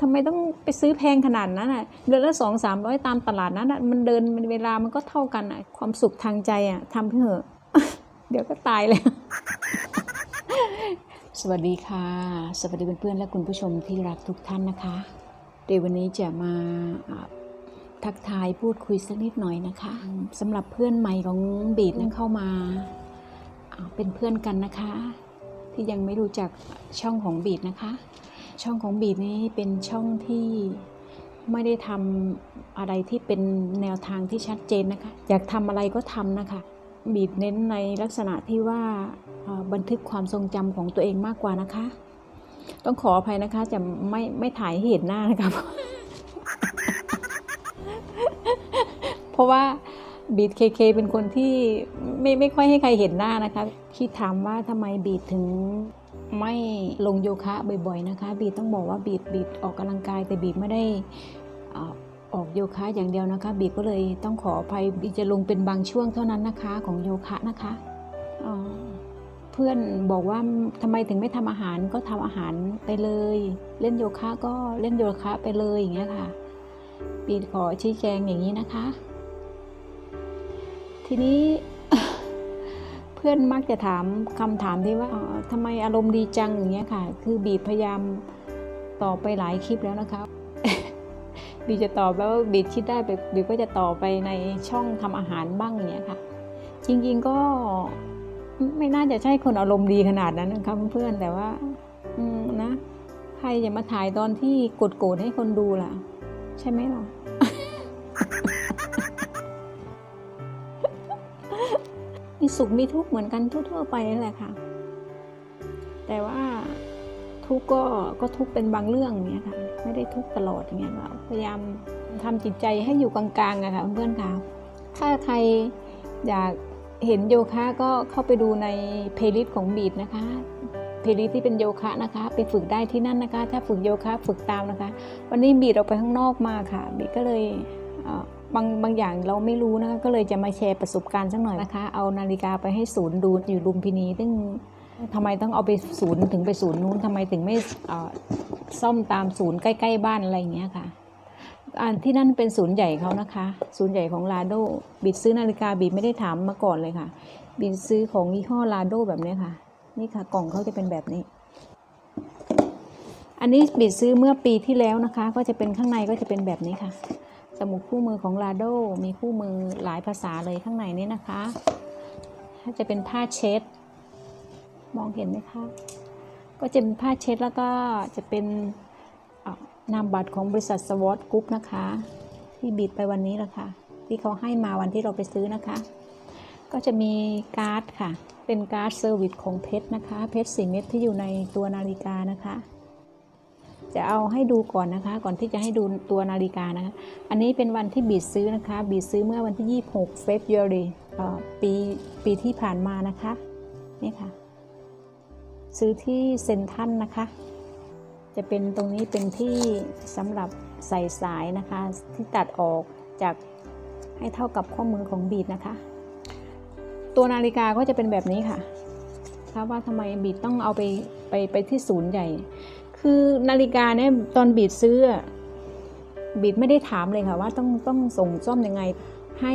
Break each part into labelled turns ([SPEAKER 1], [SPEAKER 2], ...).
[SPEAKER 1] ทำไมต้องไปซื้อแพงขนาดนั้นอะเดือนละสองสามร้อยตามตลาดนั้นอะมันเดินเวลามันก็เท่ากันอะ ความสุขทางใจอะทำเพื่อเดี๋ยวก็ตายเลยสวัสดีค่ะ สวัสดีเพื่อนๆและคุณผู้ชมที่รักทุกท่านนะคะเดี๋ยววันนี้จะมาทักทายพูดคุยสักนิดหน่อยนะคะสำหรับเพื่อนใหม่ของบีดนะเข้ามาอ่าเป็นเพื่อนกันนะคะ ที่ยังไม่รู้จักช่องของบีดนะคะ ช่องของบีดนี้เป็นช่องที่ไม่ได้ทำอะไรที่เป็นแนวทางที่ชัดเจนนะคะ อยากทำอะไรก็ทำนะคะ บีดเน้นในลักษณะที่ว่าบันทึกความทรงจำของตัวเองมากกว่านะคะ ต้องขออภัยนะคะจะไม่ไม่ถ่ายเห็นหน้านะคะเพราะว่าบีดเคเคเป็นคนที่ไม่ไม่ค่อยให้ใครเห็นหน้านะคะคิดถามว่าทำไมบีดถึง ไม่ลงโยคะบ่อยๆนะคะ บีดต้องบอกว่าบีดบีดออกกำลังกายแต่บีดไม่ได้อออกโยคะอย่างเดียวนะคะ บีดก็เลยต้องขออภัยบีดจะลงเป็นบางช่วงเท่านั้นนะคะของโยคะนะคะเพื่อนบอกว่าทำไมถึงไม่ทำอาหารก็ทำอาหารไปเลย เล่นโยคะก็เล่นโยคะไปเลยอย่างเงี้ยค่ะ บีดขอชี้แจงอย่างนี้นะคะ ทีนี้ พื่อนมักจะถามคำถามที่ว่าเอ่อทำไมอารมณ์ดีจังอย่างเงี้ยค่ะ คือบีพยายามตอบไปหลายคลิปแล้วนะคะบีจะตอบแล้วบีคิดได้ไปบีก็จะต่อบไปในช่องทำอาหารบ้างอย่างเงี้ยค่ะ จริงๆก็ไม่น่าจะใช่คนอารมณ์ดีขนาดนั้นนะคะเพื่อนๆแต่ว่า อืมนะใครจะมาถ่ายตอนที่กดโกรธให้คนดูล่ะ ใช่ไหมล่ะ มีสุขมีทุกข์เหมือนกันทั่ว ๆ ไปนั่นแหละค่ะ แต่ว่าทุกข์ก็ก็ทุกข์เป็นบางเรื่องเงี้ยค่ะ ไม่ได้ทุกข์ตลอดอย่างเงี้ยเราพยายามทำจิตใจให้อยู่กลางๆอะค่ะเพื่อนค่ะ ถ้าใครอยากเห็นโยคะก็เข้าไปดูในเพลย์ลิสต์ของบีดนะคะ เพลย์ลิสต์ที่เป็นโยคะนะคะ ไปฝึกได้ที่นั่นนะคะ ถ้าฝึกโยคะฝึกตามนะคะ วันนี้บีดออกไปข้างนอกมาค่ะ บีดก็เลยเอ่อ บางบางอย่างเราไม่รู้นะคะก็เลยจะมาแชร์ประสบการณ์สักหน่อยนะคะ เอานาฬิกาไปให้ศูนย์ดูอยู่ลุมพินีซึ่งทำไมต้องเอาไปศูนย์ถึงไปศูนย์นู้นทำไมถึงไม่ซ่อมตามศูนย์ใกล้ๆบ้านอะไรอย่างเงี้ยค่ะอันที่นั่นเป็นศูนย์ใหญ่เขานะคะ ศูนย์ใหญ่ของลาโดบิดซื้อนาฬิกาบิดไม่ได้ถามมาก่อนเลยค่ะ บิดซื้อของยี่ห้อลาโดแบบนี้ค่ะ นี่ค่ะกล่องเขาจะเป็นแบบนี้ อันนี้บิดซื้อเมื่อปีที่แล้วนะคะ ก็จะเป็นข้างในก็จะเป็นแบบนี้ค่ะ สมุดคู่มือของลาโดมีคู่มือหลายภาษาเลยข้างในนี้นะคะ ถ้าจะเป็นผ้าเช็ด มองเห็นไหมคะ ก็จะเป็นผ้าเช็ดแล้วก็จะเป็นนามบัตรของบริษัทสวอตกรุ๊ปนะคะ ที่บิดไปวันนี้แหละค่ะ ที่เขาให้มาวันที่เราไปซื้อนะคะ ก็จะมีการ์ดค่ะ เป็นการ์ดเซอร์วิสของเพชรนะคะ เพชรสีเม็ดที่อยู่ในตัวนาฬิกานะคะ จะเอาให้ดูก่อนนะคะ ก่อนที่จะให้ดูตัวนาฬิกานะคะ อันนี้เป็นวันที่บีดซื้อนะคะ บีดซื้อเมื่อวันที่ 26 February เอ่อปีปีที่ผ่านมานะคะ นี่ค่ะ ซื้อที่เซนทรัลนะคะ จะเป็นตรงนี้เป็นที่สำหรับใส่สายนะคะ ที่ตัดออกจากให้เท่ากับข้อมือของบีดนะคะ ตัวนาฬิกาก็จะเป็นแบบนี้ค่ะครับว่าทำไมบีดต้องเอาไปไปไปที่ศูนย์ใหญ่ คือนาฬิกาเนี่ยตอนบีดซื้อบีดไม่ได้ถามเลยค่ะว่าต้องต้องส่งซ่อมยังไง ให้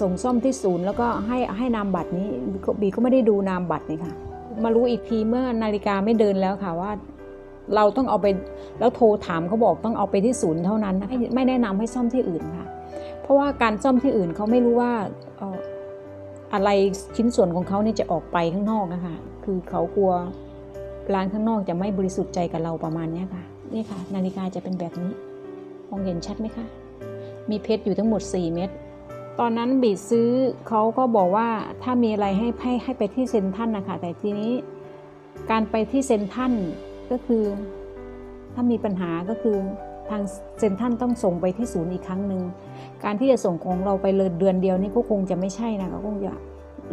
[SPEAKER 1] ส่งซ่อมที่ศูนย์ แล้วก็ให้ให้นามบัตรนี้บีดก็ไม่ได้ดูนามบัตรนี่ค่ะ มารู้อีกทีเมื่อนาฬิกาไม่เดินแล้วค่ะว่า เราต้องเอาไปแล้วโทรถามเขาบอกต้องเอาไปที่ศูนย์เท่านั้นไม่แนะนำให้ซ่อมที่อื่นค่ะ เพราะว่าการซ่อมที่อื่นเขาไม่รู้ว่าเอ่ออะไรชิ้นส่วนของเขาเนี่ยจะออกไปข้างนอกนะคะคือเขากลัว ร้านข้างนอกจะไม่บริสุทธิ์ใจกับเราประมาณนี้ค่ะนี่ค่ะ นาฬิกาจะเป็นแบบนี้มองเห็นชัดไหมคะ มีเพชรอยู่ทั้งหมด 4 เม็ดตอนนั้นบีดซื้อเขาก็บอกว่าถ้ามีอะไรให้ให้ให้ไปที่เซ็นทรัลนะคะแต่ทีนี้การไปที่เซ็นทรัลก็คือ ถ้ามีปัญหาก็คือทางเซ็นทรัลต้องส่งไปที่ศูนย์อีกครั้งหนึ่งการที่จะส่งของเราไปเลยเดือนเดียวนี่ก็คงจะไม่ใช่นะคะก็คงจะ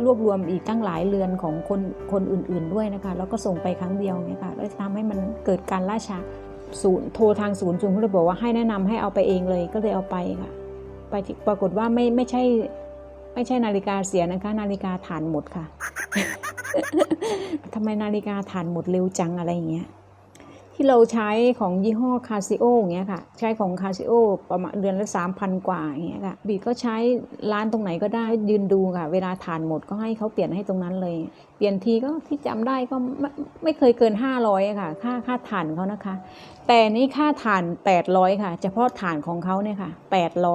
[SPEAKER 1] รวบรวมอีกตั้งหลายเรือนของคนคนอื่น ๆด้วยนะคะแล้วก็ส่งไปครั้งเดียวเนี่ยค่ะแล้วทำให้มันเกิดการล่าช้าศูนย์โทรทางศูนย์ศูนย์เขาเลยบอกว่าให้แนะนำให้เอาไปเองเลยก็เลยเอาไปค่ะ ไปปรากฏว่าไม่ไม่ใช่ ไม่ใช่นาฬิกาเสียนะคะ นาฬิกาฐานหมดค่ะทำไมนาฬิกาฐานหมดเร็วจังอะไรอย่างเงี้ย ที่เราใช้ของยี่ห้อคาซิโออย่างเงี้ยค่ะ ใช้ของคาซิโอประมาณเดือนละ3,000กว่าอย่างเงี้ยค่ะบีก็ใช้ร้านตรงไหนก็ได้ยืนดูค่ะ เวลาถ่านหมดก็ให้เขาเปลี่ยนให้ตรงนั้นเลย เปลี่ยนทีก็ที่จำได้ก็ไม่ไม่เคยเกิน500อะค่ะ ค่าค่าถ่านเขานะคะ แต่นี่ค่าถ่าน800ค่ะ เฉพาะถ่านของเขาเนี่ยค่ะ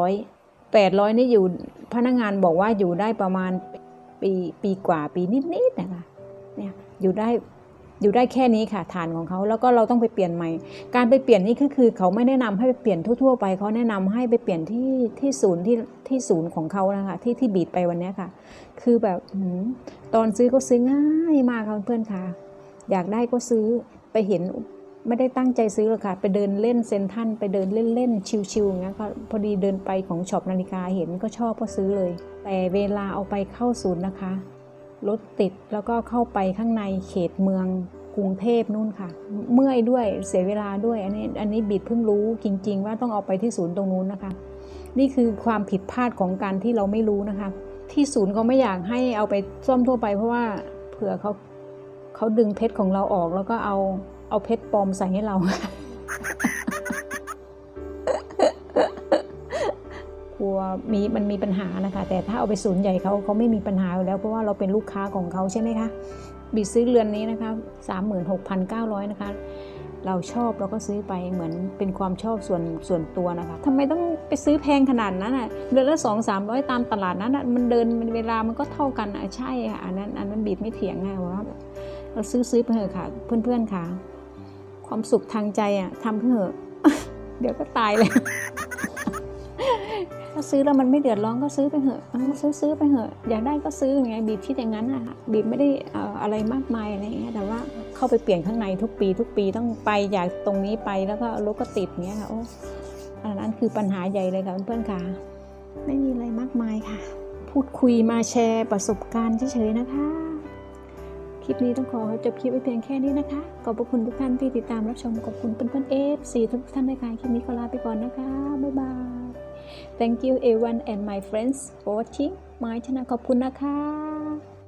[SPEAKER 1] 800 800นี่อยู่พนักงานบอกว่าอยู่ได้ประมาณปีปีกว่าปีนิดๆนะคะเนี่ยอยู่ได้ อยู่ได้แค่นี้ค่ะฐานของเขาแล้วก็เราต้องไปเปลี่ยนใหม่ การไปเปลี่ยนนี่คือคือเขาไม่แนะนำให้ไปเปลี่ยนทั่วๆไปเขาแนะนำให้ไปเปลี่ยนที่ที่ศูนย์ที่ที่ศูนย์ของเขานะคะที่ที่บีดไปวันนี้ค่ะ คือแบบตอนซื้อก็ซื้อง่ายมากค่ะเพื่อนๆค่ะ อยากได้ก็ซื้อไปเห็นไม่ได้ตั้งใจซื้อหรอกค่ะ ไปเดินเล่นเซนทันไปเดินเล่นๆชิวๆอย่างเงี้ยก็พอดีเดินไปของช็อปนาฬิกาเห็นก็ชอบก็ซื้อเลย แต่เวลาเอาไปเข้าศูนย์นะคะ รถติดแล้วก็เข้าไปข้างในเขตเมืองกรุงเทพนู่นค่ะ เมื่อยด้วยเสียเวลาด้วยอันนี้อันนี้บิดเพิ่งรู้จริง ๆ ว่าต้องเอาไปที่ศูนย์ตรงนู้นนะคะ นี่คือความผิดพลาดของการที่เราไม่รู้นะคะ ที่ศูนย์เขาไม่อยากให้เอาไปซ่อมทั่วไป เพราะว่าเผื่อเขาเขาดึงเพชรของเราออกแล้วก็เอาเอาเพชรปลอมใส่ให้เรา กลัวมีมันมีปัญหานะคะ แต่ถ้าเอาไปศูนย์ใหญ่เขาเขาไม่มีปัญหาอยู่แล้ว เพราะว่าเราเป็นลูกค้าของเขาใช่ไหมคะบีซื้อเรือนนี้นะคะ36,900นะคะเราชอบเราก็ซื้อไปเหมือนเป็นความชอบส่วนส่วนตัวนะคะทำไมต้องไปซื้อแพงขนาดนั้นอะเดือนละสองสามร้อยตามตลาดนั้นอะมันเดินมันเวลามันก็เท่ากันอะใช่ค่ะอันนั้นอันนั้นบีบไม่เถียงไงว่าเราซื้อซื้อไปเถอะค่ะ เพื่อนๆค่ะ ความสุขทางใจอะทำเพื่อเถอะเดี๋ยวก็ตายเลย ถ้าซื้อแล้วมันไม่เดือดร้อนก็ซื้อไปเถอะอาซื้อซื้อไปเถอะอยากได้ก็ซื้อไงบีบคิดอย่างนั้นอะคะบีบไม่ได้อะไรมากมายอะไรเงี้ยแต่ว่าเข้าไปเปลี่ยนข้างในทุกปีทุกปีต้องไปจากตรงนี้ไปแล้วก็รถก็ติดเงี้ยค่ะโอ้อันนั้นคือปัญหาใหญ่เลยค่ะเพื่อนๆค่ะ ไม่มีอะไรมากมายค่ะ พูดคุยมาแชร์ประสบการณ์เฉยๆนะคะคลิปนี้ต้องขอจบคลิปไว้เพียงแค่นี้นะคะ ขอบพระคุณทุกท่านที่ติดตามรับชมขอบคุณเพื่อนๆเอฟซีทุกท่านในะคะคลิปนี้ขอลาไปก่อนนะคะ บ๊ายบาย Thank you everyone and my friends for watching my channel ขอบคุณนะคะ